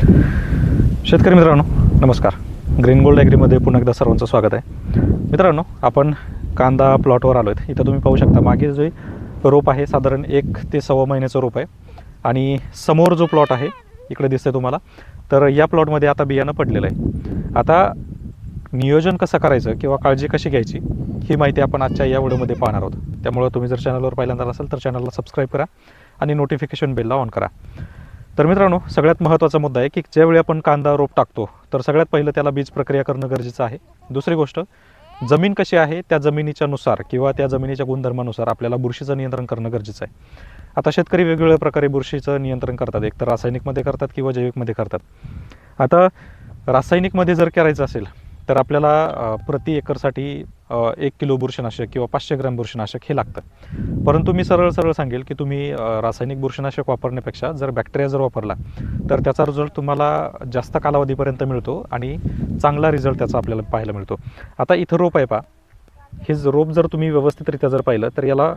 शेतकरी मित्रांनो नमस्कार. ग्रीन गोल्ड ॲग्रीमध्ये पुन्हा एकदा सर्वांचं स्वागत आहे. मित्रांनो आपण कांदा प्लॉटवर आलो आहेत इथं तुम्ही पाहू शकता मागे जे रोप आहे साधारण एक ते सव्वा महिन्याचं रोप आहे. आणि समोर जो प्लॉट आहे इकडे दिसतंय तुम्हाला. तर या प्लॉटमध्ये आता बियाणं पडलेलं आहे. आता नियोजन कसं करायचं किंवा काळजी कशी घ्यायची ही माहिती आपण आजच्या या व्हिडिओमध्ये पाहणार आहोत. त्यामुळं तुम्ही जर चॅनलवर पहिल्यांदा असाल तर चॅनलला सबस्क्राईब करा आणि नोटिफिकेशन बेलला ऑन करा. तर मित्रांनो सगळ्यात महत्त्वाचा मुद्दा आहे की ज्यावेळी आपण कांदा रोप टाकतो तर सगळ्यात पहिलं त्याला बीज प्रक्रिया करणं गरजेचं आहे. दुसरी गोष्ट जमीन कशी आहे त्या जमिनीच्यानुसार किंवा त्या जमिनीच्या गुणधर्मानुसार आपल्याला बुरशीचं नियंत्रण करणं गरजेचं आहे. आता शेतकरी वेगवेगळ्या प्रकारे बुरशीचं नियंत्रण करतात. एक तर रासायनिकमध्ये करतात किंवा जैविकमध्ये करतात. आता रासायनिकमध्ये जर करायचं असेल तर आपल्याला प्रति एकरसाठी एक किलो बुरशीनाशक किंवा पाचशे ग्रॅम बुरशीनाशक हे लागतं. परंतु मी सरळ सरळ सांगेल की तुम्ही रासायनिक बुरशीनाशक वापरण्यापेक्षा जर बॅक्टेरिया जर वापरला तर त्याचा रिझल्ट तुम्हाला जास्त कालावधीपर्यंत मिळतो आणि चांगला रिझल्ट त्याचा आपल्याला पाहायला मिळतो. आता इथं रोप आहे पा हे रोप जर तुम्ही व्यवस्थितरित्या जर पाहिलं तर याला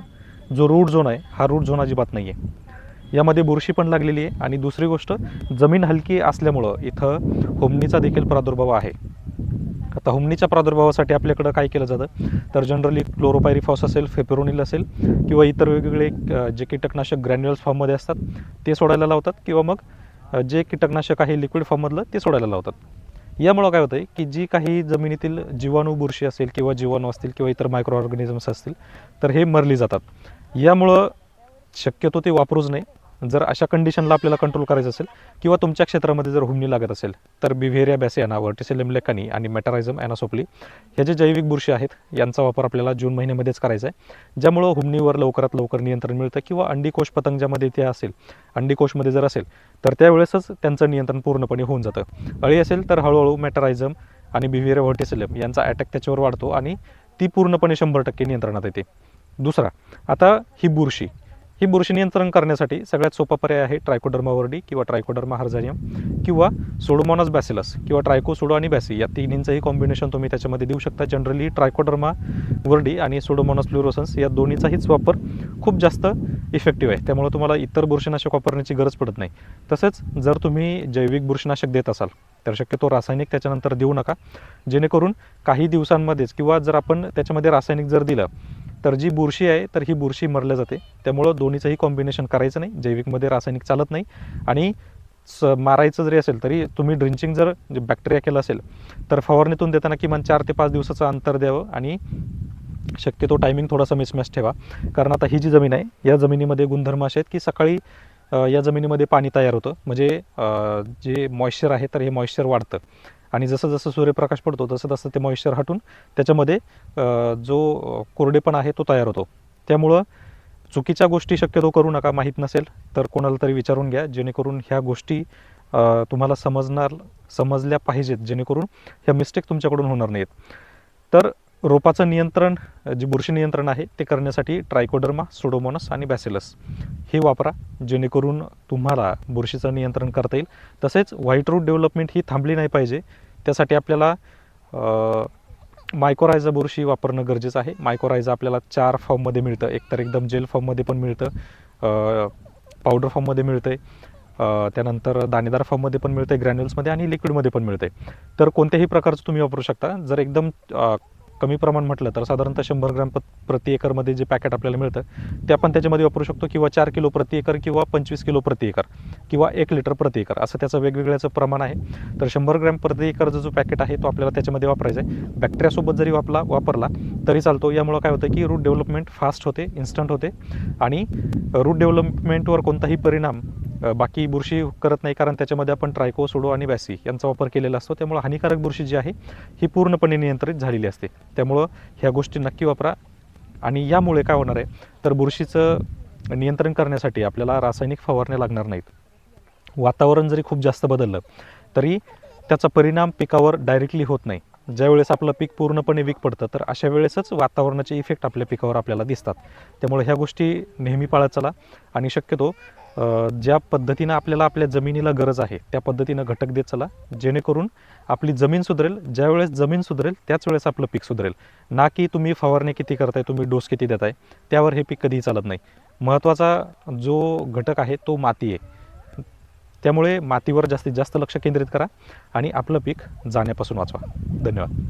जो रूट झोन आहे हा रूट झोन अजिबात नाही आहे यामध्ये बुरशी पण लागलेली आहे आणि दुसरी गोष्ट जमीन हलकी असल्यामुळं इथं होमणीचा देखील प्रादुर्भाव आहे. आता हुमणीच्या प्रादुर्भावासाठी आपल्याकडं काय केलं जातं? तर जनरली क्लोरोपायरिफॉस असेल फेपेरोनिल असेल किंवा इतर वेगवेगळे जे कीटकनाशक ग्रॅन्युअल्स फॉर्ममध्ये असतात ते सोडायला लावतात किंवा मग जे कीटकनाशक आहे लिक्विड फॉर्ममधलं ते सोडायला लावतात. यामुळं काय होतं आहे की जी काही जमिनीतील जीवाणू बुरशी असेल किंवा जीवाणू असतील किंवा इतर मायक्रो ऑर्गॅनिझम्स असतील तर हे मरली जातात. यामुळं शक्यतो ते वापरूच नाही जर अशा कंडिशनला आपल्याला कंट्रोल करायचं असेल किंवा तुमच्या क्षेत्रामध्ये जर हुमणी लागत असेल तर बिव्हेरिया बॅसियाना वर्टिसेलिम लेकानी आणि मेटारायझम ॲनासोपली हे जे जैविक बुरशी आहेत यांचा वापर आपल्याला जून महिन्यामध्येच करायचा आहे. ज्यामुळं हुमणीवर लवकरात लवकर नियंत्रण मिळतं किंवा अंडीकोश पतंग ज्यामध्ये ते असेल अंडीकोशमध्ये जर असेल तर त्यावेळेसच त्यांचं नियंत्रण पूर्णपणे होऊन जातं. अळी असेल तर हळूहळू मेटारायझम आणि बिव्हेरिया व्हर्टिसेलिम यांचा अटॅक त्याच्यावर वाढतो आणि ती पूर्णपणे शंभर टक्के नियंत्रणात येते. दुसरा आता ही बुरशी. ही बुरशी नियंत्रण करण्यासाठी सगळ्यात सोपा पर्याय आहे ट्रायकोडर्मा वर्डी किंवा ट्रायकोडर्मा हार्झानियम किंवा सोडोमॉनस बॅसिलस किंवा ट्रायको सोडो आणि बॅसी या तिन्हींचंही कॉम्बिनेशन तुम्ही त्याच्यामध्ये देऊ शकता. जनरली ट्रायकोडर्मा वर्डी आणि सोडोमॉनस फ्लुरोसन्स या दोन्हीचाहीच वापर खूप जास्त इफेक्टिव्ह आहे. त्यामुळे तुम्हाला इतर बुरशीनाशक वापरण्याची गरज पडत नाही. तसंच जर तुम्ही जैविक बुरशीनाशक देत असाल तर शक्यतो रासायनिक त्याच्यानंतर देऊ नका. जेणेकरून काही दिवसांमध्येच किंवा जर आपण त्याच्यामध्ये रासायनिक जर दिलं तर जी बुरशी आहे तर ही बुरशी मरल्या जाते. त्यामुळं दोन्हीचंही कॉम्बिनेशन करायचं नाही. जैविकमध्ये रासायनिक चालत नाही. आणि स मारायचं जरी असेल तरी तुम्ही ड्रिंचिंग जर म्हणजे बॅक्टेरिया केलं असेल तर फवारणीतून देताना किमान चार ते पाच दिवसाचं अंतर द्यावं आणि शक्यतो टायमिंग थोडासा मिसमॅच ठेवा. कारण आता ही जी जमीन आहे या जमिनीमध्ये गुणधर्म असे आहेत की सकाळी या जमिनीमध्ये पाणी तयार होतं. म्हणजे जे मॉइश्चर आहे तर हे मॉइश्चर वाढतं. आणि जसं जसं सूर्यप्रकाश पडतो तसं तसं ते मॉइश्चर हटून त्याच्यामध्ये जो कोरडेपण आहे तो तयार होतो. त्यामुळं चुकीच्या गोष्टी शक्यतो करू नका माहीत नसेल तर कोणाला तरी विचारून घ्या जेणेकरून ह्या गोष्टी तुम्हाला समजणार समजल्या पाहिजेत जेणेकरून ह्या मिस्टेक तुमच्याकडून होणार नाहीत. तर रोपाचं नियंत्रण जे बुरशी नियंत्रण आहे ते करण्यासाठी ट्रायकोडर्मा सोडोमोनस आणि बॅसिलस हे वापरा जेणेकरून तुम्हाला बुरशीचं नियंत्रण करता येईल. तसेच व्हाईट रूट डेव्हलपमेंट ही थांबली नाही पाहिजे. त्यासाठी आपल्याला मायकोरायझा बुरशी वापरणं गरजेचं आहे. मायकोरायझा आपल्याला चार फॉर्ममध्ये मिळतं. एकतर एकदम जेल फॉर्ममध्ये पण मिळतं पावडर फॉर्ममध्ये मिळतं आहे त्यानंतर दाणेदार फॉर्ममध्ये पण मिळतं आहे ग्रॅन्युल्समध्ये आणि लिक्विडमध्ये पण मिळतं आहे तर कोणत्याही प्रकारचं तुम्ही वापरू शकता. जर एकदम कमी प्रमाण म्हटलं तर साधारणतः शंभर ग्रॅम प्रति एकरमध्ये जे पॅकेट आपल्याला मिळतं ते आपण त्याच्यामध्ये वापरू शकतो किंवा चार किलो प्रति एकर किंवा पंचवीस किलो प्रति एकर किंवा एक लिटर प्रति एकर असं त्याचं वेगवेगळ्याचं प्रमाण आहे. तर शंभर ग्रॅम प्रति एकरचा जो पॅकेट आहे तो आपल्याला त्याच्यामध्ये वापरायचा आहे. बॅक्टेरियासोबत जरी वापला वापरला तरी चालतो. यामुळं काय होतं की रूट डेव्हलपमेंट फास्ट होते इन्स्टंट होते. आणि रूट डेव्हलपमेंटवर कोणताही परिणाम बाकी बुरशी करत नाही कारण त्याच्यामध्ये आपण ट्रायको सोडो आणि बॅसी यांचा वापर केलेला असतो. त्यामुळं हानिकारक बुरशी जी आहे ही पूर्णपणे नियंत्रित झालेली असते. त्यामुळं ह्या गोष्टी नक्की वापरा. आणि यामुळे काय होणार आहे तर बुरशीचं नियंत्रण करण्यासाठी आपल्याला रासायनिक फवारण्या लागणार नाहीत. वातावरण जरी खूप जास्त बदललं तरी त्याचा परिणाम पिकावर डायरेक्टली होत नाही. ज्यावेळेस आपलं पीक पूर्णपणे वीक पडतं तर अशा वेळेसच वातावरणाचे इफेक्ट आपल्या पिकावर आपल्याला दिसतात. त्यामुळे ह्या गोष्टी नेहमी पाळत चला. आणि शक्यतो ज्या पद्धतीनं आपल्याला आपल्या जमिनीला गरज आहे त्या पद्धतीनं घटक देत चला. जेणेकरून आपली जमीन सुधरेल ज्यावेळेस जमीन सुधरेल त्याच वेळेस आपलं पीक सुधरेल. ना की तुम्ही फवारणी किती करताय तुम्ही डोस किती देताय त्यावर हे पीक कधीही चालत नाही. महत्त्वाचा जो घटक आहे तो माती आहे. त्यामुळे मातीवर जास्तीत जास्त लक्ष केंद्रित करा आणि आपलं पीक जाण्यापासून वाचवा. धन्यवाद.